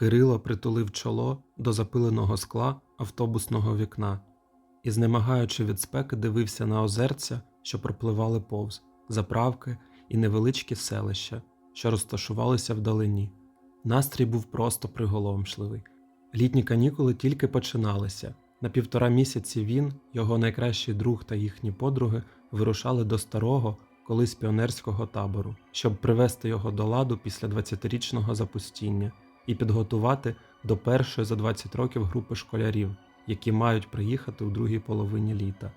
Кирило притулив чоло до запиленого скла автобусного вікна і, знемагаючи від спеки, дивився на озерця, що пропливали повз, заправки і невеличкі селища, що розташувалися вдалині. Настрій був просто приголомшливий. Літні канікули тільки починалися. На півтора місяці він, його найкращий друг та їхні подруги вирушали до старого, колись піонерського табору, щоб привести його до ладу після 20-річного запустіння і підготувати до першої за 20 років групи школярів, які мають приїхати у другій половині літа.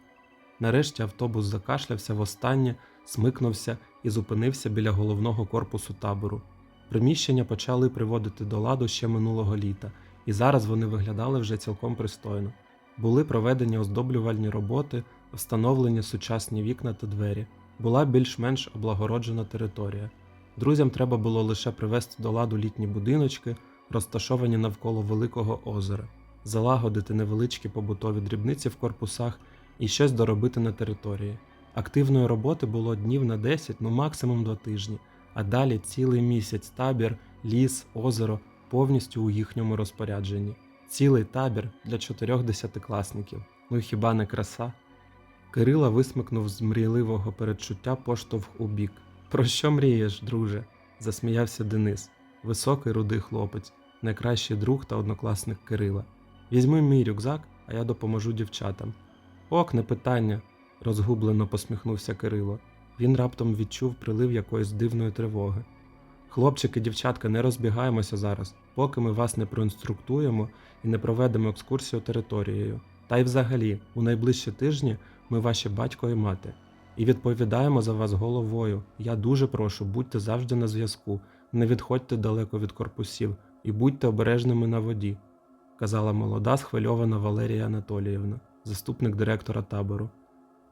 Нарешті автобус закашлявся востаннє, смикнувся і зупинився біля головного корпусу табору. Приміщення почали приводити до ладу ще минулого літа, і зараз вони виглядали вже цілком пристойно. Були проведені оздоблювальні роботи, встановлені сучасні вікна та двері. Була більш-менш облагороджена територія. Друзям треба було лише привести до ладу літні будиночки, розташовані навколо великого озера, залагодити невеличкі побутові дрібниці в корпусах і щось доробити на території. Активної роботи було днів на 10, ну максимум 2 тижні, а далі цілий місяць табір, ліс, озеро повністю у їхньому розпорядженні. Цілий табір для чотирьох десятикласників. Ну хіба не краса? Кирила висмикнув з мрійливого передчуття поштовх у бік. Про що мрієш, друже? засміявся Денис, високий рудий хлопець, найкращий друг та однокласник Кирила. Візьми мій рюкзак, а я допоможу дівчатам. Ок, не питання, розгублено посміхнувся Кирило. Він раптом відчув прилив якоїсь дивної тривоги. Хлопчики, дівчатка, не розбігаємося зараз, поки ми вас не проінструктуємо і не проведемо екскурсію територією. Та й взагалі, у найближчі тижні ми ваші батько і мати. І відповідаємо за вас головою. Я дуже прошу, будьте завжди на зв'язку, не відходьте далеко від корпусів і будьте обережними на воді, казала молода, схвильована Валерія Анатоліївна, заступник директора табору.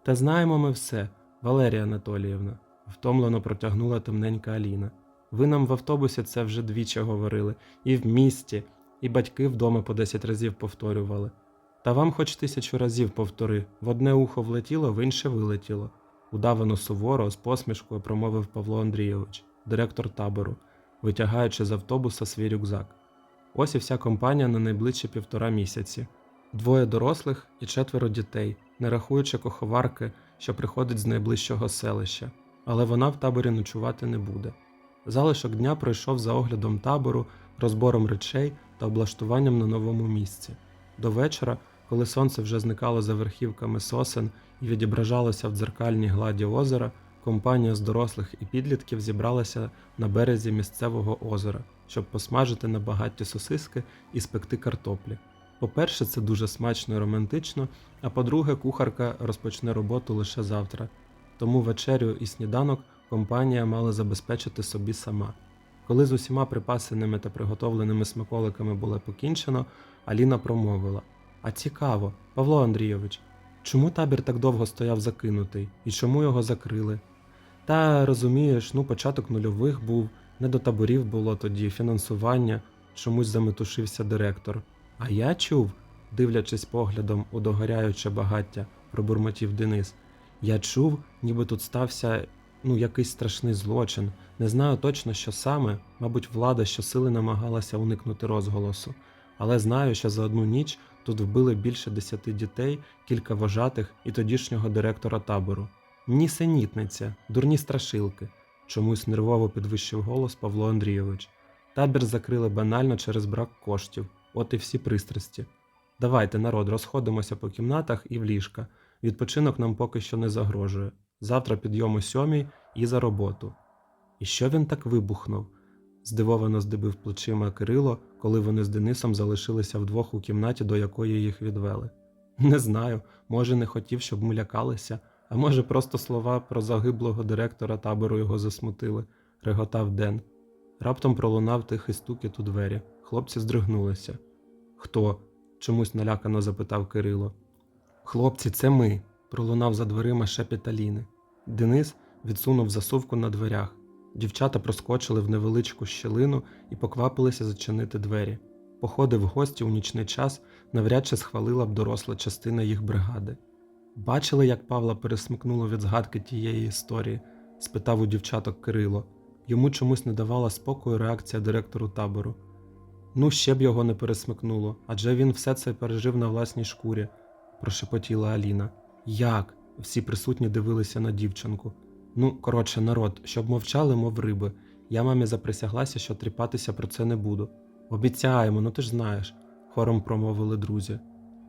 Та знаємо ми все, Валерія Анатоліївна, втомлено протягнула темненька Аліна. Ви нам в автобусі це вже двічі говорили, і в місті, і батьки вдома по 10 разів повторювали. Та вам хоч тисячу разів повтори, в одне ухо влетіло, в інше вилетіло. Удавано суворо, з посмішкою промовив Павло Андрійович, директор табору, витягаючи з автобуса свій рюкзак. Ось і вся компанія на найближчі півтора місяці. Двоє дорослих і четверо дітей, не рахуючи коховарки, що приходить з найближчого селища, але вона в таборі ночувати не буде. Залишок дня пройшов за оглядом табору, розбором речей та облаштуванням на новому місці. До вечора, коли сонце вже зникало за верхівками сосен і відображалося в дзеркальній гладі озера, компанія з дорослих і підлітків зібралася на березі місцевого озера, щоб посмажити на багатті сосиски і спекти картоплі. По-перше, це дуже смачно і романтично, а по-друге, кухарка розпочне роботу лише завтра. Тому вечерю і сніданок компанія мала забезпечити собі сама. Коли з усіма припасеними та приготовленими смаколиками було покінчено, Аліна промовила: А цікаво, Павло Андрійович, чому табір так довго стояв закинутий і чому його закрили? Та розумієш, ну початок нульових був, не до таборів було тоді, фінансування, чомусь заметушився директор. А я чув, дивлячись поглядом у догоряюче багаття, пробурмотів Денис. Я чув, ніби тут стався ну, якийсь страшний злочин. Не знаю точно, що саме, мабуть, влада щосили намагалася уникнути розголосу, але знаю, що за одну ніч тут вбили більше десяти дітей, кілька вожатих і тодішнього директора табору. Нісенітниця, дурні страшилки, чомусь нервово підвищив голос Павло Андрійович. Табір закрили банально через брак коштів, от і всі пристрасті. Давайте, народ, розходимося по кімнатах і в ліжка. Відпочинок нам поки що не загрожує. Завтра підйом о сьомій і за роботу. І що він так вибухнув? Здивовано здибив плечима Кирило, коли вони з Денисом залишилися вдвох у кімнаті, до якої їх відвели. Не знаю, може, не хотів, щоб ми лякалися, а може, просто слова про загиблого директора табору його засмутили, реготав Ден. Раптом пролунав тихий стукіт у двері. Хлопці здригнулися. Хто? чомусь налякано запитав Кирило. Хлопці, це ми, пролунав за дверима шепіт Аліни. Денис відсунув засувку на дверях. Дівчата проскочили в невеличку щілину і поквапилися зачинити двері. Походи в гості у нічний час навряд чи схвалила б доросла частина їх бригади. Бачили, як Павла пересмикнуло від згадки тієї історії? спитав у дівчаток Кирило. Йому чомусь не давала спокою реакція директору табору. Ну, ще б його не пересмикнуло, адже він все це пережив на власній шкурі, прошепотіла Аліна. Як? Всі присутні дивилися на дівчинку. Ну, коротше, народ, щоб мовчали, мов риби. Я мамі заприсяглася, що тріпатися про це не буду. Обіцяємо, ну ти ж знаєш, хором промовили друзі.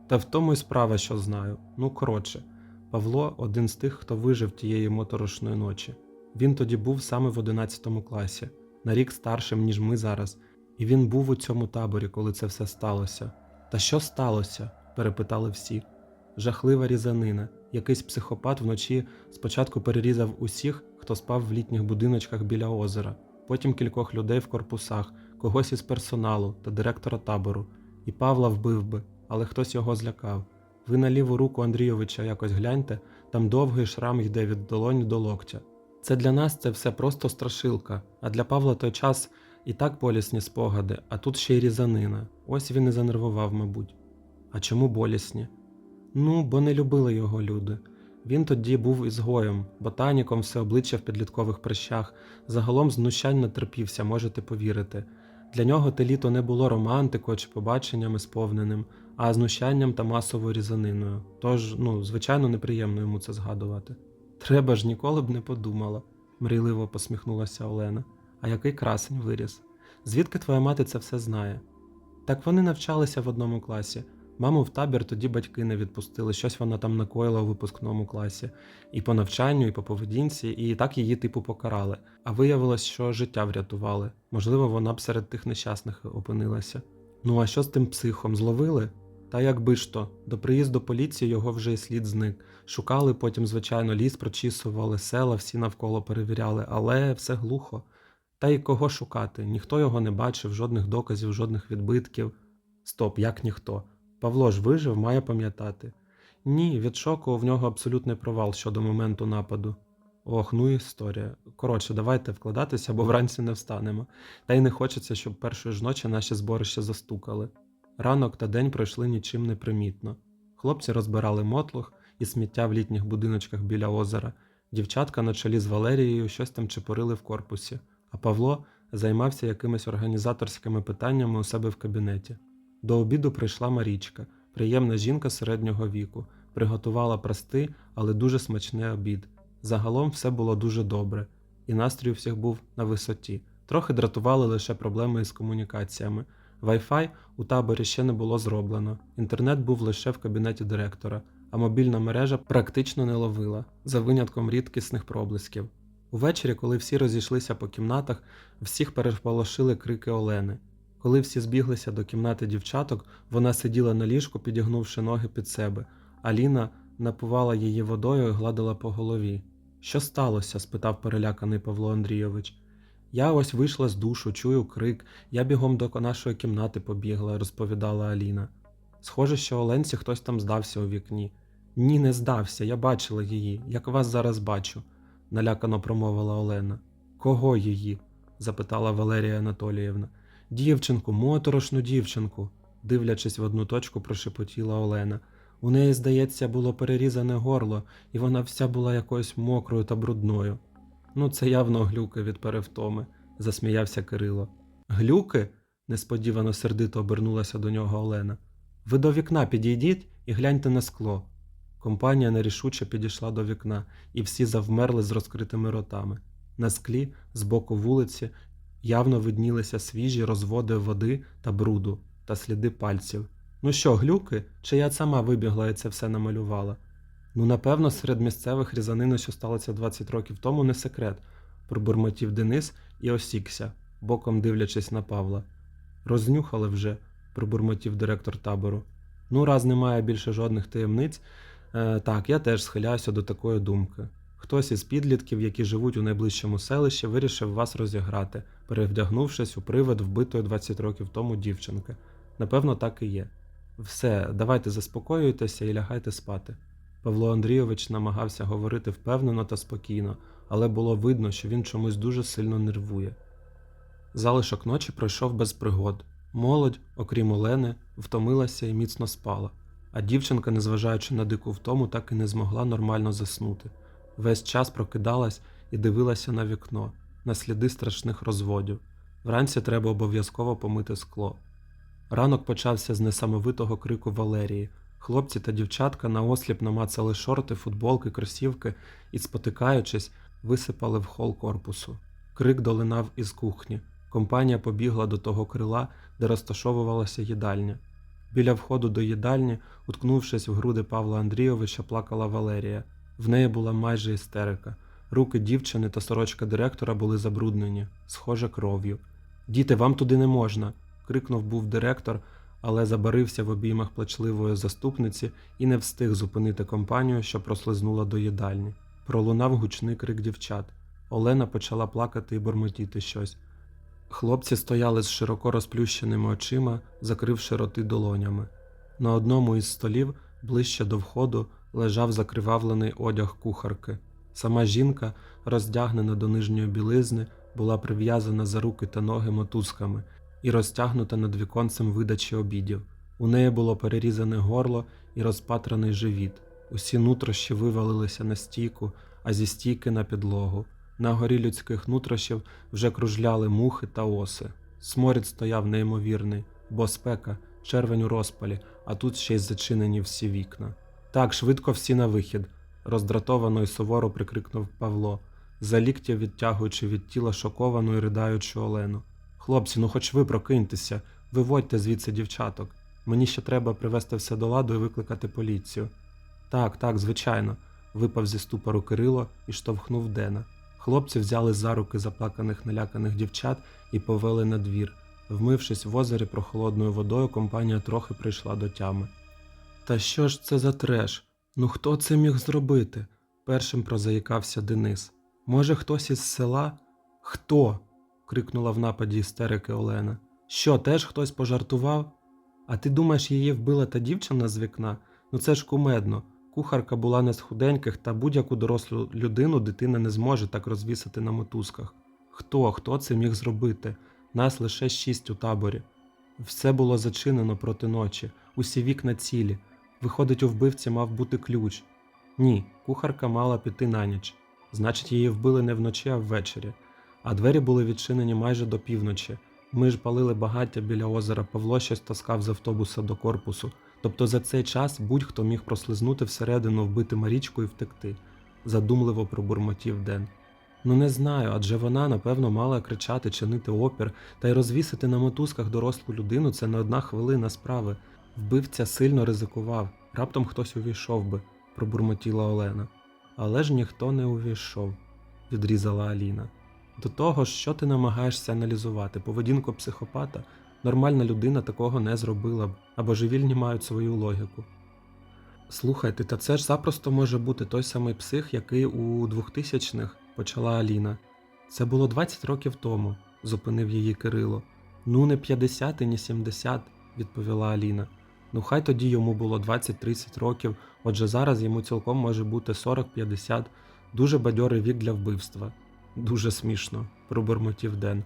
Та в тому й справа, що знаю. Ну, коротше, Павло один з тих, хто вижив тієї моторошної ночі. Він тоді був саме в 11 класі, на рік старшим, ніж ми зараз, і він був у цьому таборі, коли це все сталося. Та що сталося? перепитали всі. Жахлива різанина. Якийсь психопат вночі спочатку перерізав усіх, хто спав в літніх будиночках біля озера, потім кількох людей в корпусах, когось із персоналу та директора табору. І Павла вбив би, але хтось його злякав. Ви на ліву руку Андрійовича якось гляньте, там довгий шрам йде від долоні до локтя. Це для нас це все просто страшилка, а для Павла той час і так болісні спогади, а тут ще й різанина. Ось він і занервував, мабуть. А чому болісні? Ну, бо не любили його люди. Він тоді був ізгоєм, ботаніком, все обличчя в підліткових прищах, загалом знущань натерпівся, можете повірити. Для нього те літо не було романтикою чи побаченнями сповненим, а знущанням та масовою різаниною. Тож, ну, звичайно, неприємно йому це згадувати. Треба ж ніколи б не подумала, мрійливо посміхнулася Олена. А який красень виріс. Звідки твоя мати це все знає? Так вони навчалися в одному класі. Маму в табір тоді батьки не відпустили, щось вона там накоїла у випускному класі, і по навчанню, і по поведінці, і так її типу покарали. А виявилось, що життя врятували. Можливо, вона б серед тих нещасних опинилася. Ну а що з тим психом зловили? Та якби ж то, до приїзду поліції його вже і слід зник. Шукали потім, звичайно, ліс прочісували, села, всі навколо перевіряли, але все глухо. Та й кого шукати? Ніхто його не бачив, жодних доказів, жодних відбитків. Стоп, як ніхто. Павло ж вижив, має пам'ятати. Ні, від шоку в нього абсолютний провал щодо моменту нападу. Ох, ну історія. Коротше, давайте вкладатися, бо вранці не встанемо. Та й не хочеться, щоб першої ж ночі наші зборища застукали. Ранок та день пройшли нічим не примітно. Хлопці розбирали мотлух і сміття в літніх будиночках біля озера. Дівчатка на чолі з Валерією щось там чепурили в корпусі, а Павло займався якимись організаторськими питаннями у себе в кабінеті. До обіду прийшла Марічка, приємна жінка середнього віку, приготувала простий, але дуже смачний обід. Загалом все було дуже добре, і настрій у всіх був на висоті. Трохи дратували лише проблеми із комунікаціями. Wi-Fi у таборі ще не було зроблено, інтернет був лише в кабінеті директора, а мобільна мережа практично не ловила, за винятком рідкісних проблисків. Увечері, коли всі розійшлися по кімнатах, всіх переполошили крики Олени. Коли всі збіглися до кімнати дівчаток, вона сиділа на ліжку, підігнувши ноги під себе. Аліна напувала її водою і гладила по голові. Що сталося? спитав переляканий Павло Андрійович. Я ось вийшла з душу, чую крик, я бігом до нашої кімнати побігла, розповідала Аліна. Схоже, що Оленці хтось там здався у вікні. Ні, не здався, я бачила її, як вас зараз бачу, налякано промовила Олена. Кого її? запитала Валерія Анатоліївна. Дівчинку, моторошну дівчинку, дивлячись в одну точку, прошепотіла Олена. У неї, здається, було перерізане горло, і вона вся була якоюсь мокрою та брудною. Ну, це явно глюки від перевтоми, засміявся Кирило. Глюки? несподівано сердито обернулася до нього Олена. Ви до вікна підійдіть і гляньте на скло. Компанія нерішуче підійшла до вікна, і всі завмерли з розкритими ротами. На склі, з боку вулиці, явно виднілися свіжі розводи води та бруду та сліди пальців. Ну що, глюки? Чи я сама вибігла і це все намалювала? Ну, напевно, серед місцевих різанина, що сталося 20 років тому, не секрет, пробурмотів Денис і осікся, боком дивлячись на Павла. Рознюхали вже, пробурмотів директор табору. Ну, раз немає більше жодних таємниць, е, так, я теж схиляюся до такої думки. Хтось із підлітків, які живуть у найближчому селищі, вирішив вас розіграти, перевдягнувшись у привид вбитої 20 років тому дівчинки. Напевно, так і є. Все, давайте заспокоюйтеся і лягайте спати. Павло Андрійович намагався говорити впевнено та спокійно, але було видно, що він чомусь дуже сильно нервує. Залишок ночі пройшов без пригод. Молодь, окрім Олени, втомилася і міцно спала, а дівчинка, незважаючи на дику втому, так і не змогла нормально заснути. Весь час прокидалась і дивилася на вікно, на сліди страшних розводів. Вранці треба обов'язково помити скло. Ранок почався з несамовитого крику Валерії. Хлопці та дівчатка наосліп намацали шорти, футболки, кросівки і, спотикаючись, висипали в хол корпусу. Крик долинав із кухні. Компанія побігла до того крила, де розташовувалася їдальня. Біля входу до їдальні, уткнувшись в груди Павла Андрійовича, плакала Валерія. В неї була майже істерика. Руки дівчини та сорочка директора були забруднені, схоже кров'ю. Діти, вам туди не можна. крикнув був директор, але забарився в обіймах плачливої заступниці і не встиг зупинити компанію, що прослизнула до їдальні. Пролунав гучний крик дівчат. Олена почала плакати і бормотіти щось. Хлопці стояли з широко розплющеними очима, закривши роти долонями. На одному із столів, ближче до входу, лежав закривавлений одяг кухарки. Сама жінка, роздягнена до нижньої білизни, була прив'язана за руки та ноги мотузками і розтягнута над віконцем видачі обідів. У неї було перерізане горло і розпатраний живіт. Усі нутрощі вивалилися на стійку, а зі стійки на підлогу. На горі людських нутрощів вже кружляли мухи та оси. Сморід стояв неймовірний, бо спека, червень у розпалі, а тут ще й зачинені всі вікна. Так, швидко всі на вихід, роздратовано і суворо прикрикнув Павло, за ліктя відтягуючи від тіла шоковану і ридаючу Олену. Хлопці, ну хоч ви прокиньтеся, виводьте звідси дівчаток. Мені ще треба привести все до ладу і викликати поліцію. Так, так, звичайно, випав зі ступору Кирило і штовхнув Дена. Хлопці взяли за руки заплаканих наляканих дівчат і повели на двір. Вмившись в озері прохолодною водою, компанія трохи прийшла до тями. Та що ж це за треш? Ну хто це міг зробити? першим прозаїкався Денис. Може, хтось із села? Хто? крикнула в нападі істерики Олена. Що, теж хтось пожартував? А ти думаєш, її вбила та дівчина з вікна? Ну це ж кумедно. Кухарка була не з худеньких, та будь-яку дорослу людину дитина не зможе так розвісити на мотузках. Хто, хто це міг зробити? Нас лише шість у таборі. Все було зачинено проти ночі, усі вікна цілі. Виходить, у вбивці мав бути ключ. Ні, кухарка мала піти на ніч. Значить, її вбили не вночі, а ввечері. А двері були відчинені майже до півночі. Ми ж палили багаття біля озера, Павло щось таскав з автобуса до корпусу. Тобто за цей час будь-хто міг прослизнути всередину, вбити Марічку і втекти, задумливо пробурмотів Ден. Ну не знаю, адже вона, напевно, мала кричати, чинити опір та й розвісити на мотузках дорослу людину це не одна хвилина справи. Вбивця сильно ризикував, раптом хтось увійшов би, пробурмотіла Олена. Але ж ніхто не увійшов, відрізала Аліна. До того ж, що ти намагаєшся аналізувати, поведінку психопата, нормальна людина такого не зробила б, а божевільні мають свою логіку. Слухайте, та це ж запросто може бути той самий псих, який у 2000-х почала Аліна. Це було 20 років тому, зупинив її Кирило. Ну, не 50 і не 70, відповіла Аліна. Ну, хай тоді йому було 20-30 років, отже зараз йому цілком може бути 40-50, дуже бадьорий вік для вбивства. Дуже смішно, пробурмотів Ден.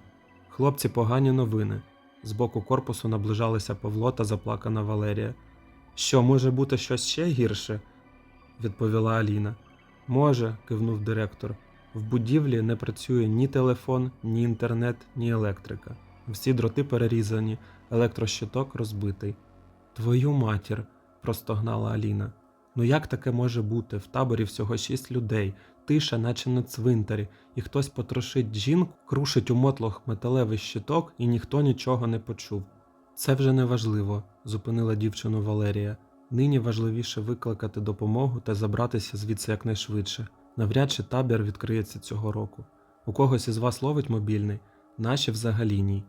Хлопці, погані новини. З боку корпусу наближалися Павло та заплакана Валерія. Що, може бути щось ще гірше? відповіла Аліна. Може, кивнув директор. В будівлі не працює ні телефон, ні інтернет, ні електрика. Всі дроти перерізані, електрощиток розбитий. Твою матір, простогнала Аліна. Ну як таке може бути? В таборі всього шість людей, тиша, наче на цвинтарі, і хтось потрошить жінку, крушить у мотлох металевий щиток, і ніхто нічого не почув. Це вже не важливо, зупинила дівчину Валерія. Нині важливіше викликати допомогу та забратися звідси якнайшвидше. Навряд чи табір відкриється цього року. У когось із вас ловить мобільний, наші взагалі ні.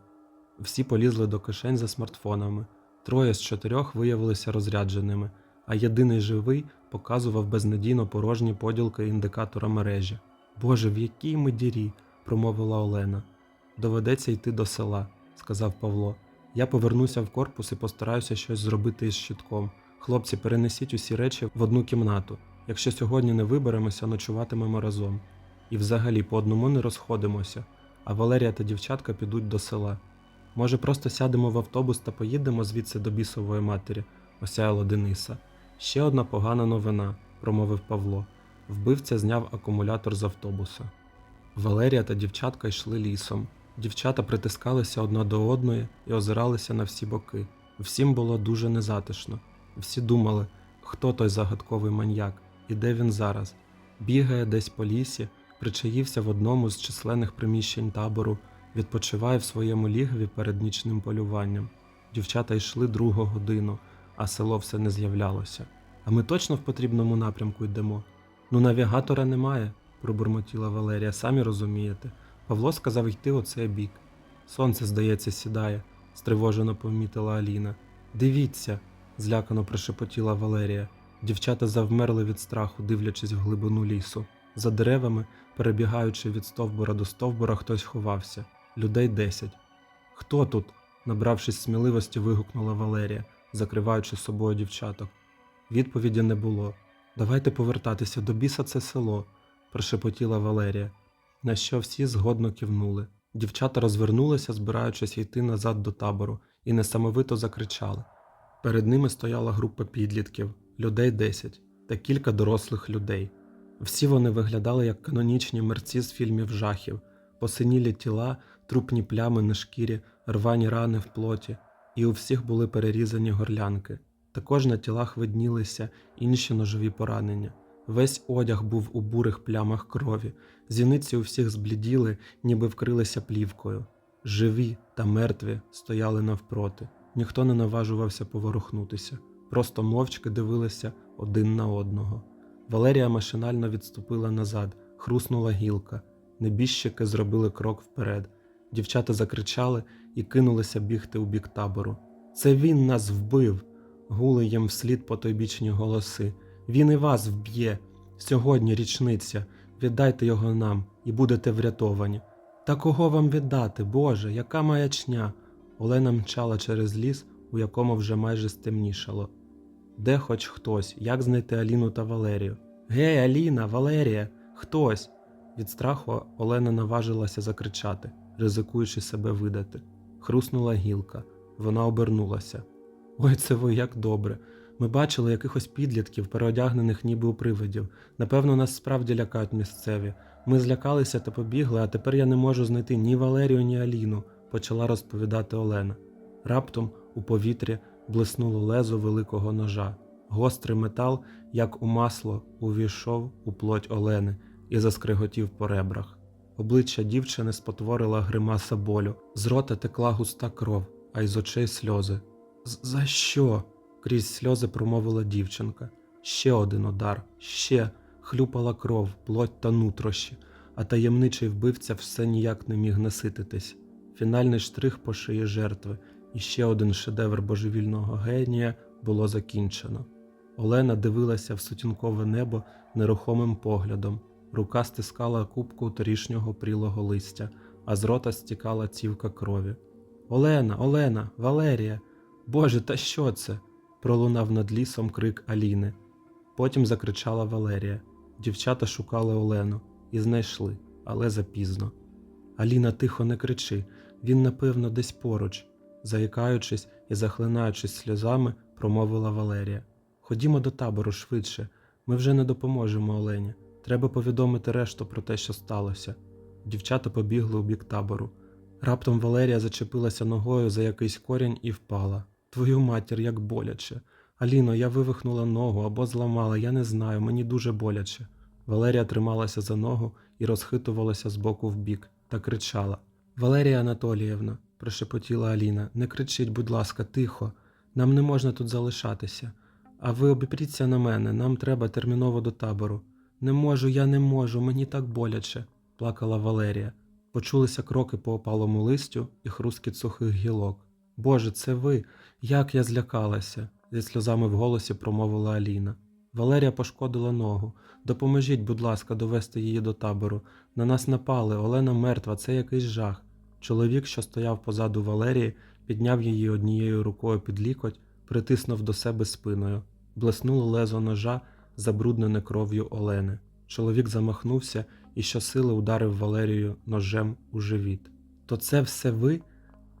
Всі полізли до кишень за смартфонами. Троє з чотирьох виявилися розрядженими, а єдиний живий показував безнадійно порожні поділки індикатора мережі. Боже, в якій ми дірі, промовила Олена. Доведеться йти до села, сказав Павло. Я повернуся в корпус і постараюся щось зробити із щитком. Хлопці, перенесіть усі речі в одну кімнату. Якщо сьогодні не виберемося, ночуватимемо разом. І взагалі по одному не розходимося, а Валерія та дівчатка підуть до села. Може, просто сядемо в автобус та поїдемо звідси до бісової матері, осяяло Дениса. Ще одна погана новина, промовив Павло. Вбивця зняв акумулятор з автобуса. Валерія та дівчатка йшли лісом. Дівчата притискалися одна до одної і озиралися на всі боки. Всім було дуже незатишно. Всі думали, хто той загадковий маньяк і де він зараз. Бігає десь по лісі, причаївся в одному з численних приміщень табору, відпочиває в своєму лігві перед нічним полюванням. Дівчата йшли другу годину, а село все не з'являлося. А ми точно в потрібному напрямку йдемо. Ну, навігатора немає, пробурмотіла Валерія, самі розумієте. Павло сказав йти у цей бік. Сонце, здається, сідає, стривожено помітила Аліна. Дивіться, злякано прошепотіла Валерія. Дівчата завмерли від страху, дивлячись в глибину лісу. За деревами, перебігаючи від стовбура до стовбура, хтось ховався. Людей десять. Хто тут? набравшись сміливості, вигукнула Валерія, закриваючи собою дівчаток. Відповіді не було. Давайте повертатися до біса це село, прошепотіла Валерія, на що всі згодно кивнули. Дівчата розвернулися, збираючись йти назад до табору, і несамовито закричали. Перед ними стояла група підлітків, людей десять, та кілька дорослих людей. Всі вони виглядали як канонічні мерці з фільмів жахів, посинілі тіла, трупні плями на шкірі, рвані рани в плоті, і у всіх були перерізані горлянки. Також на тілах виднілися інші ножові поранення. Весь одяг був у бурих плямах крові, зіниці у всіх збліділи, ніби вкрилися плівкою. Живі та мертві стояли навпроти. Ніхто не наважувався поворухнутися, просто мовчки дивилися один на одного. Валерія машинально відступила назад, хруснула гілка. Небіжчики зробили крок вперед. Дівчата закричали і кинулися бігти у бік табору. Це він нас вбив. Гули їм вслід потойбічні голоси. Він і вас вб'є. Сьогодні річниця. Віддайте його нам і будете врятовані. Та кого вам віддати, Боже, яка маячня? Олена мчала через ліс, у якому вже майже стемнішало. Де хоч хтось, як знайти Аліну та Валерію? Гей, Аліна, Валерія, хтось. Від страху Олена наважилася закричати, ризикуючи себе видати. Хруснула гілка. Вона обернулася. Ой, це ви як добре. Ми бачили якихось підлітків, переодягнених ніби у привидів. Напевно, нас справді лякають місцеві. Ми злякалися та побігли, а тепер я не можу знайти ні Валерію, ні Аліну, почала розповідати Олена. Раптом у повітрі блиснуло лезо великого ножа. Гострий метал, як у масло, увійшов у плоть Олени і заскриготів по ребрах. Обличчя дівчини спотворила гримаса болю, з рота текла густа кров, а із очей сльози. За що? крізь сльози промовила дівчинка. Ще один удар, ще хлюпала кров, плоть та нутрощі, а таємничий вбивця все ніяк не міг насититись. Фінальний штрих по шиї жертви, і ще один шедевр божевільного генія було закінчено. Олена дивилася в сутінкове небо нерухомим поглядом. Рука стискала кубку торішнього прілого листя, а з рота стікала цівка крові. Олена, Олена, Валерія! Боже, та що це? пролунав над лісом крик Аліни. Потім закричала Валерія. Дівчата шукали Олену і знайшли, але запізно. Аліна, тихо не кричи, він, напевно, десь поруч, заїкаючись і захлинаючись сльозами, промовила Валерія. Ходімо до табору швидше, ми вже не допоможемо Олені. Треба повідомити решту про те, що сталося. Дівчата побігли у бік табору. Раптом Валерія зачепилася ногою за якийсь корінь і впала. Твою матір, як боляче. Аліно, я вивихнула ногу або зламала, я не знаю, мені дуже боляче. Валерія трималася за ногу і розхитувалася з боку в бік та кричала: Валерія Анатоліївна, прошепотіла Аліна, не кричіть, будь ласка, тихо. Нам не можна тут залишатися. А ви обіпріться на мене, нам треба терміново до табору. Не можу, я не можу, мені так боляче, плакала Валерія. Почулися кроки по опалому листю і хрускіт сухих гілок. Боже, це ви, як я злякалася, зі сльозами в голосі промовила Аліна. Валерія пошкодила ногу. Допоможіть, будь ласка, довести її до табору. На нас напали, Олена мертва, це якийсь жах. Чоловік, що стояв позаду Валерії, підняв її однією рукою під лікоть, притиснув до себе спиною. Блеснуло лезо ножа, забруднене кров'ю Олени. Чоловік замахнувся і щосили ударив Валерію ножем у живіт. То це все ви?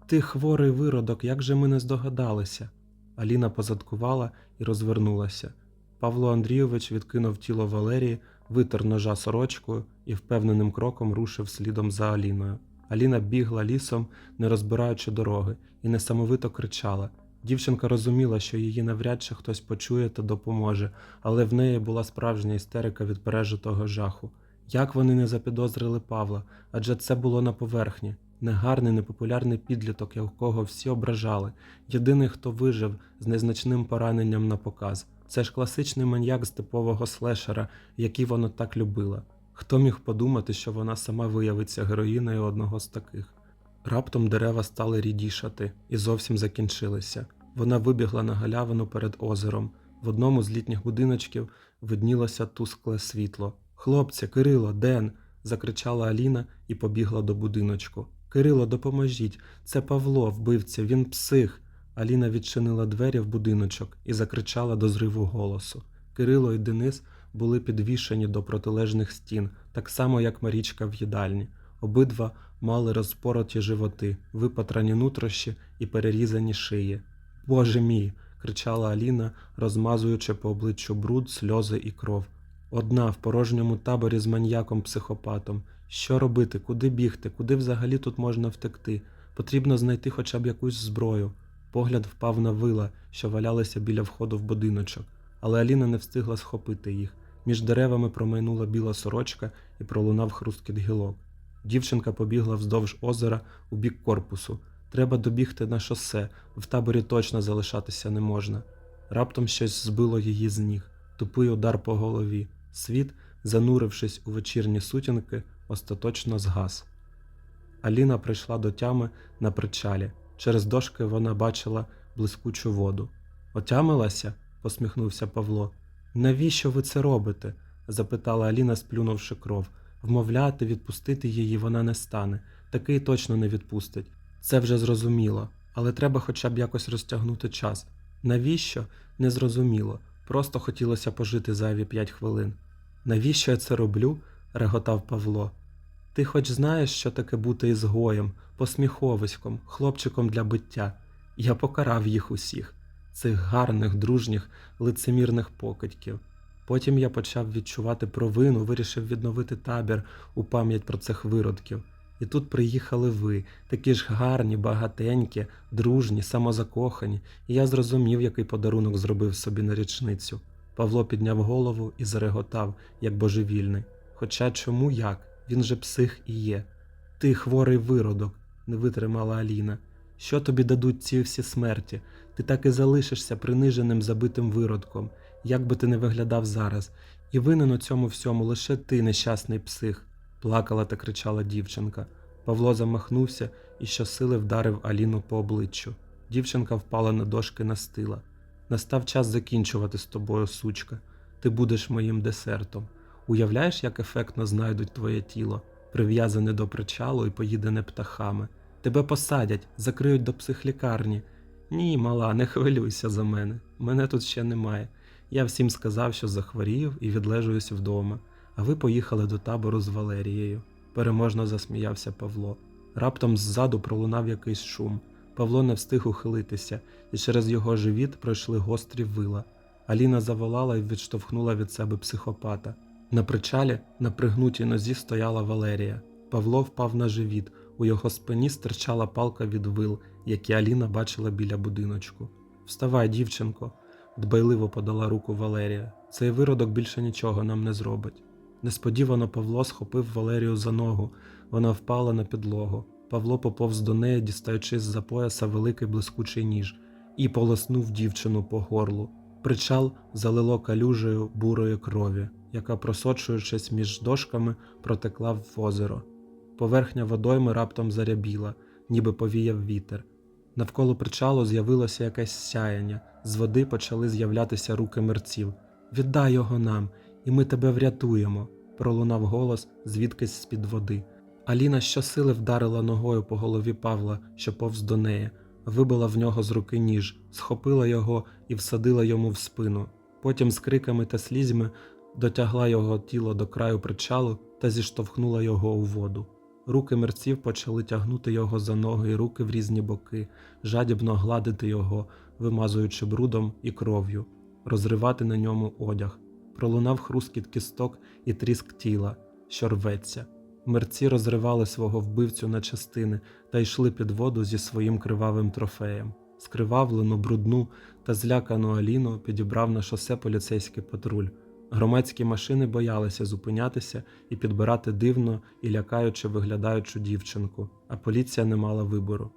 Ти хворий виродок, як же ми не здогадалися? Аліна позадкувала і розвернулася. Павло Андрійович відкинув тіло Валерії, витер ножа сорочкою і впевненим кроком рушив слідом за Аліною. Аліна бігла лісом, не розбираючи дороги, і несамовито кричала: Дівчинка розуміла, що її навряд чи хтось почує та допоможе, але в неї була справжня істерика від пережитого жаху. Як вони не запідозрили Павла, адже це було на поверхні. Негарний, непопулярний підліток, якого всі ображали, єдиний, хто вижив з незначним пораненням на показ. Це ж класичний маньяк з типового слешера, який вона так любила. Хто міг подумати, що вона сама виявиться героїною одного з таких? Раптом дерева стали рідішати і зовсім закінчилися. Вона вибігла на галявину перед озером. В одному з літніх будиночків виднілося тускле світло. Хлопці, Кирило, Ден. закричала Аліна і побігла до будиночку. Кирило, допоможіть. Це Павло, вбивця, він псих. Аліна відчинила двері в будиночок і закричала до зриву голосу. Кирило і Денис були підвішені до протилежних стін, так само як Марічка в їдальні. Обидва мали розпороті животи, випатрані нутрощі і перерізані шиї. Боже мій. кричала Аліна, розмазуючи по обличчю бруд, сльози і кров. Одна в порожньому таборі з маньяком-психопатом. Що робити, куди бігти, куди взагалі тут можна втекти? Потрібно знайти хоча б якусь зброю. Погляд впав на вила, що валялися біля входу в будиночок, але Аліна не встигла схопити їх. Між деревами промайнула біла сорочка і пролунав хрусткіт гілок. Дівчинка побігла вздовж озера у бік корпусу. Треба добігти на шосе, в таборі точно залишатися не можна. Раптом щось збило її з ніг, тупий удар по голові. Світ, занурившись у вечірні сутінки, остаточно згас. Аліна прийшла до тями на причалі. Через дошки вона бачила блискучу воду. Отямилася? посміхнувся Павло. Навіщо ви це робите? запитала Аліна, сплюнувши кров. Вмовляти, відпустити її вона не стане, такий точно не відпустить. Це вже зрозуміло, але треба хоча б якось розтягнути час. Навіщо? Незрозуміло. Просто хотілося пожити зайві п'ять хвилин. Навіщо я це роблю? реготав Павло. Ти хоч знаєш, що таке бути ізгоєм, посміховиськом, хлопчиком для биття. Я покарав їх усіх, цих гарних, дружніх, лицемірних покидьків. Потім я почав відчувати провину, вирішив відновити табір у пам'ять про цих виродків. І тут приїхали ви, такі ж гарні, багатенькі, дружні, самозакохані, і я зрозумів, який подарунок зробив собі на річницю. Павло підняв голову і зареготав, як божевільний. Хоча чому як? Він же псих і є. Ти хворий виродок, не витримала Аліна. Що тобі дадуть ці всі смерті? Ти так і залишишся приниженим забитим виродком, як би ти не виглядав зараз, і винен у цьому всьому лише ти, нещасний псих, плакала та кричала дівчинка. Павло замахнувся і щосили вдарив Аліну по обличчю. Дівчинка впала на дошки настила. Настав час закінчувати з тобою, сучка. Ти будеш моїм десертом. Уявляєш, як ефектно знайдуть твоє тіло, прив'язане до причалу і поїдене птахами. Тебе посадять, закриють до психлікарні. Ні, мала, не хвилюйся за мене. Мене тут ще немає. Я всім сказав, що захворів і відлежуюсь вдома, а ви поїхали до табору з Валерією. Переможно засміявся Павло. Раптом ззаду пролунав якийсь шум. Павло не встиг ухилитися, і через його живіт пройшли гострі вила. Аліна заволала і відштовхнула від себе психопата. На причалі на пригнутій нозі стояла Валерія. Павло впав на живіт, у його спині стирчала палка від вил, які Аліна бачила біля будиночку. Вставай, дівчинко, дбайливо подала руку Валерія. Цей виродок більше нічого нам не зробить. Несподівано Павло схопив Валерію за ногу, вона впала на підлогу. Павло поповз до неї, дістаючи з-за пояса великий блискучий ніж, і полоснув дівчину по горлу. Причал залило калюжею бурої крові, яка, просочуючись між дошками, протекла в озеро. Поверхня водойми раптом зарябіла, ніби повіяв вітер. Навколо причалу з'явилося якесь сяяння, з води почали з'являтися руки мерців. Віддай його нам, і ми тебе врятуємо, пролунав голос звідкись з-під води. Аліна щосили вдарила ногою по голові Павла, що повз до неї, вибила в нього з руки ніж, схопила його і всадила йому в спину. Потім з криками та слізьми дотягла його тіло до краю причалу та зіштовхнула його у воду. Руки мерців почали тягнути його за ноги і руки в різні боки, жадібно гладити його, вимазуючи брудом і кров'ю, розривати на ньому одяг. Пролунав хрускіт кісток і тріск тіла, що рветься. Мерці розривали свого вбивцю на частини та йшли під воду зі своїм кривавим трофеєм. Скривавлену, брудну та злякану Аліну підібрав на шосе поліцейський патруль. Громадські машини боялися зупинятися і підбирати дивно і лякаюче виглядаючу дівчинку, а поліція не мала вибору.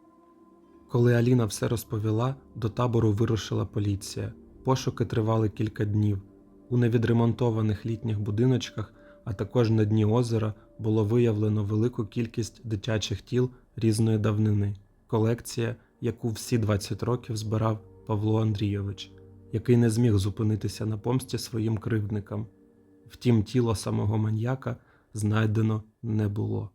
Коли Аліна все розповіла, до табору вирушила поліція. Пошуки тривали кілька днів. У невідремонтованих літніх будиночках, а також на дні озера, було виявлено велику кількість дитячих тіл різної давнини. Колекція, яку всі 20 років збирав Павло Андрійович, який не зміг зупинитися на помсті своїм кривдникам. Втім, тіло самого маньяка знайдено не було.